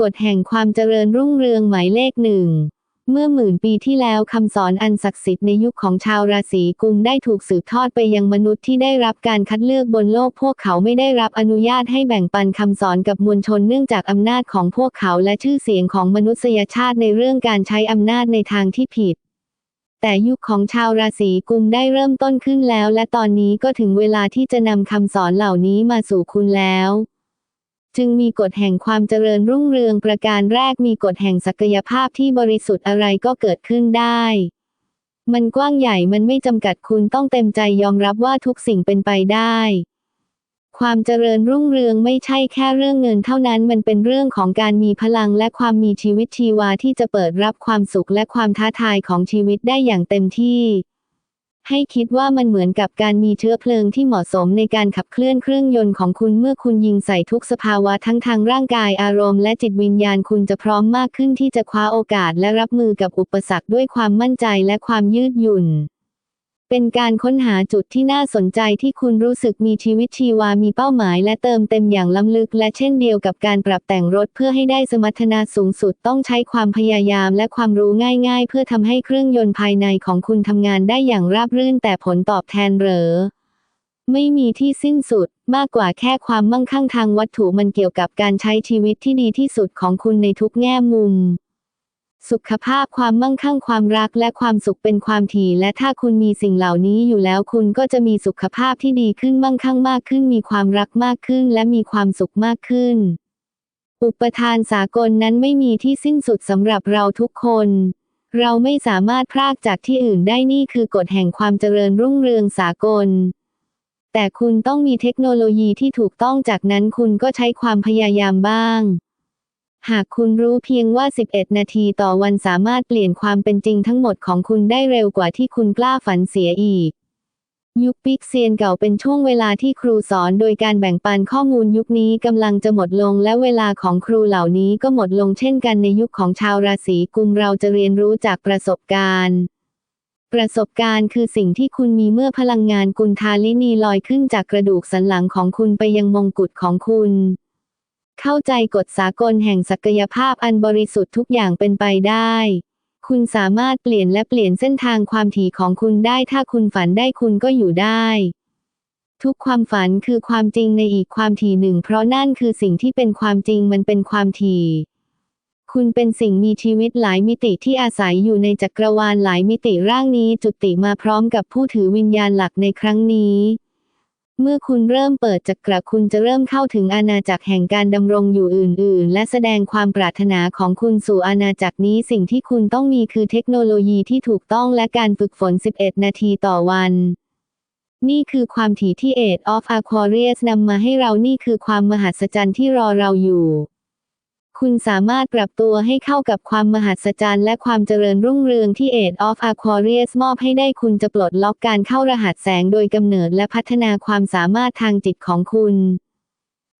กฎแห่งความเจริญรุ่งเรืองหมายเลขหนึ่ง เมื่อหมื่นปีที่แล้วคำสอนอันศักดิ์สิทธิ์ในยุคของชาวราศีกุมได้ถูกสืบทอดไปยังมนุษย์ที่ได้รับการคัดเลือกบนโลก พวกเขาไม่ได้รับอนุญาตให้แบ่งปันคำสอนกับมวลชนเนื่องจากอำนาจของพวกเขาและชื่อเสียงของมนุษยชาติในเรื่องการใช้อำนาจในทางที่ผิดแต่ยุคของชาวราศีกุมได้เริ่มต้นขึ้นแล้ว และตอนนี้ก็ถึงเวลาที่จะนำคำสอนเหล่านี้มาสู่คุณแล้ว จึงมีกฎแห่งความเจริญรุ่งเรืองประการแรกมีกฎแห่งศักยภาพที่บริสุทธิ์อะไรก็เกิดขึ้นได้ มันกว้างใหญ่มันไม่จำกัดคุณต้องเต็มใจยอมรับว่าทุกสิ่งเป็นไปได้ ความเจริญรุ่งเรืองไม่ใช่แค่เรื่องเงินเท่านั้นมันเป็นเรื่องของการมีพลังและความมีชีวิตชีวาที่จะเปิดรับความสุขและความท้าทายของชีวิตได้อย่างเต็มที่ ให้คิดว่ามันเหมือนกับการมีเชื้อเพลิงที่เหมาะสมในการขับเคลื่อนเครื่องยนต์ของคุณเมื่อคุณยิงใส่ทุกสภาวะทั้งทางร่างกายอารมณ์และจิตวิญญาณคุณจะพร้อมมากขึ้นที่จะคว้าโอกาสและรับมือกับอุปสรรคด้วยความมั่นใจและความยืดหยุ่น เป็นการค้นหาจุดที่น่าสนใจที่คุณรู้สึกมีชีวิตชีวามีเป้าหมาย และเติมเต็มอย่างล้ำลึก และเช่นเดียวกับการปรับแต่งรถเพื่อให้ได้สมรรถนะสูงสุดต้องใช้ความพยายามและความรู้ง่าย ๆ เพื่อทำให้เครื่องยนต์ภายในของคุณทำงานได้อย่างราบรื่น แต่ผลตอบแทนเหรอ ไม่มีที่สิ้นสุดมากกว่าแค่ความมั่งคั่งทางวัตถุมันเกี่ยวกับการใช้ชีวิตที่ดีที่สุดของคุณในทุกแง่มุม สุขภาพความมั่งคั่งความรักและความสุขเป็นความถี่ และถ้าคุณมีสิ่งเหล่านี้อยู่แล้วคุณก็จะมีสุขภาพที่ดีขึ้นมั่งคั่งมากขึ้น มีความรักมากขึ้น และมีความสุขมากขึ้น อุปทานสากลนั้นไม่มีที่สิ้นสุดสำหรับเราทุกคน เราไม่สามารถพรากจากที่อื่นได้นี่คือกฎแห่งความเจริญรุ่งเรืองสากลแต่คุณต้องมีเทคโนโลยีที่ถูกต้องจากนั้นคุณก็ใช้ความพยายามบ้าง หากคุณรู้เพียงว่า 11 นาทีต่อวันสามารถเปลี่ยนความเป็นจริงทั้งหมดของคุณได้เร็วกว่าที่คุณกล้าฝันเสียอีก ยุคปิกเซียนเก่าเป็นช่วงเวลาที่ครูสอนโดยการแบ่งปันข้อมูลยุคนี้กำลังจะหมดลงและเวลาของครูเหล่านี้ก็หมดลงเช่นกันในยุคของชาวราศีกุมเราจะเรียนรู้จากประสบการณ์ประสบการณ์คือสิ่งที่คุณมีเมื่อพลังงานกุลทาลินีลอยขึ้นจากกระดูกสันหลังของคุณไปยังมงกุฎของคุณ เข้าใจกฎสากลแห่งศักยภาพอันบริสุทธิ์ทุกอย่างเป็นไปได้ คุณสามารถเปลี่ยนและเปลี่ยนเส้นทางความถี่ของคุณได้ ถ้าคุณฝันได้คุณก็อยู่ได้ ทุกความฝันคือความจริงในอีกความถี่หนึ่ง เพราะนั่นคือสิ่งที่เป็นความจริงมันเป็นความถี่คุณเป็นสิ่งมีชีวิตหลายมิติที่อาศัยอยู่ในจักรวาลหลายมิติร่างนี้จุติมาพร้อมกับผู้ถือวิญญาณหลักในครั้งนี้ เมื่อคุณเริ่มเปิดจักระคุณจะเริ่มเข้าถึงอาณาจักรแห่งการดำรงอยู่อื่น ๆ และแสดงความปรารถนาของคุณสู่อาณาจักรนี้สิ่งที่คุณต้องมีคือเทคโนโลยีที่ถูกต้องและการฝึกฝน 11 นาทีต่อวัน นี่คือความถี่ที่ Age of Aquarius นำมาให้เรานี่คือความมหัศจรรย์ที่รอเราอยู่ คุณสามารถปรับตัวให้เข้ากับความมหัศจรรย์และความเจริญรุ่งเรืองที่ Age of Aquarius มอบให้ได้คุณจะปลดล็อกการเข้ารหัสแสงโดยกำเนิดและพัฒนาความสามารถทางจิตของคุณ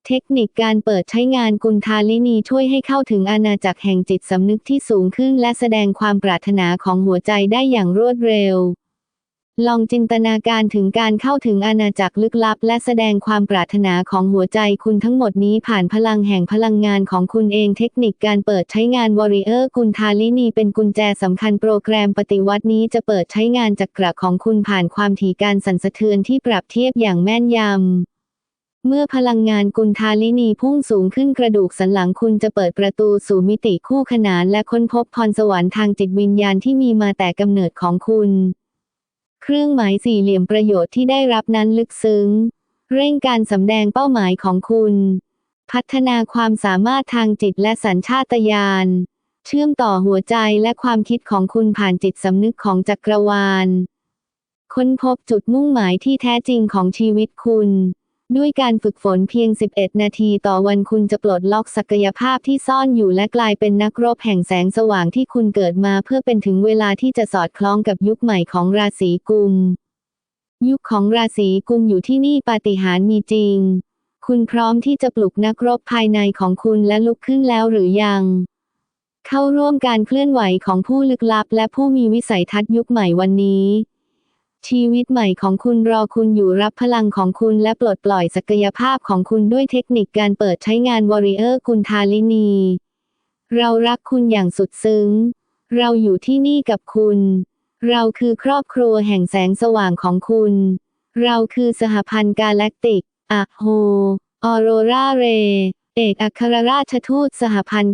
เทคนิคการเปิดใช้งานกุลทาลินีช่วยให้เข้าถึงอาณาจักรแห่งจิตสำนึกที่สูงขึ้นและแสดงความปรารถนาของหัวใจได้อย่างรวดเร็ว ลองจินตนาการถึงการเข้าถึงอาณาจักรลึกลับ และแสดงความปรารถนาของหัวใจคุณทั้งหมดนี้ผ่านพลังแห่งพลังงานของคุณเองเทคนิคการเปิดใช้งาน Warrior กุลทาลินีเป็นกุญแจสำคัญโปรแกรมปฏิวัตินี้จะเปิดใช้งานจักระของคุณผ่านความถี่การสั่นสะเทือนที่ปรับเทียบอย่างแม่นยำเมื่อพลังงานกุลทาลินีพุ่งสูงขึ้นกระดูกสันหลังคุณจะเปิดประตูสู่มิติคู่ขนานและค้นพบพรสวรรค์ทางจิตวิญญาณที่มีมาแต่กำเนิดของคุณ เครื่องหมายสี่เหลี่ยมประโยชน์ที่ได้รับนั้นลึกซึ้ง เร่งการสำแดงเป้าหมายของคุณ พัฒนาความสามารถทางจิตและสัญชาตญาณ เชื่อมต่อหัวใจและความคิดของคุณผ่านจิตสำนึกของจักรวาล ค้นพบจุดมุ่งหมายที่แท้จริงของชีวิตคุณ ด้วยการฝึกฝนเพียง 11 นาทีต่อวันคุณจะปลดล็อกศักยภาพที่ซ่อนอยู่และกลายเป็นนักรบแห่งแสงสว่างที่คุณเกิดมาเพื่อเป็นถึงเวลาที่จะสอดคล้องกับยุคใหม่ของราศีกุม ยุคของราศีกุมอยู่ที่นี่ปาฏิหาริย์มีจริง คุณพร้อมที่จะปลุกนักรบภายในของคุณและลุกขึ้นแล้วหรือยัง เข้าร่วมการเคลื่อนไหวของผู้ลึกลับและผู้มีวิสัยทัศน์ยุคใหม่วันนี้ ชีวิตใหม่ของคุณรอคุณอยู่รับพลังของคุณและปลดปล่อยศักยภาพของคุณด้วยเทคนิคการเปิดใช้งาน Warrior กุลทาลินี เรารักคุณอย่างสุดซึ้ง เราอยู่ที่นี่กับคุณ เราคือครอบครัวแห่งแสงสว่างของคุณ เราคือสหพันธ์กาแล็กติกอะโฮ ออโรราเร เอกอัครราชทูตสหพันธ์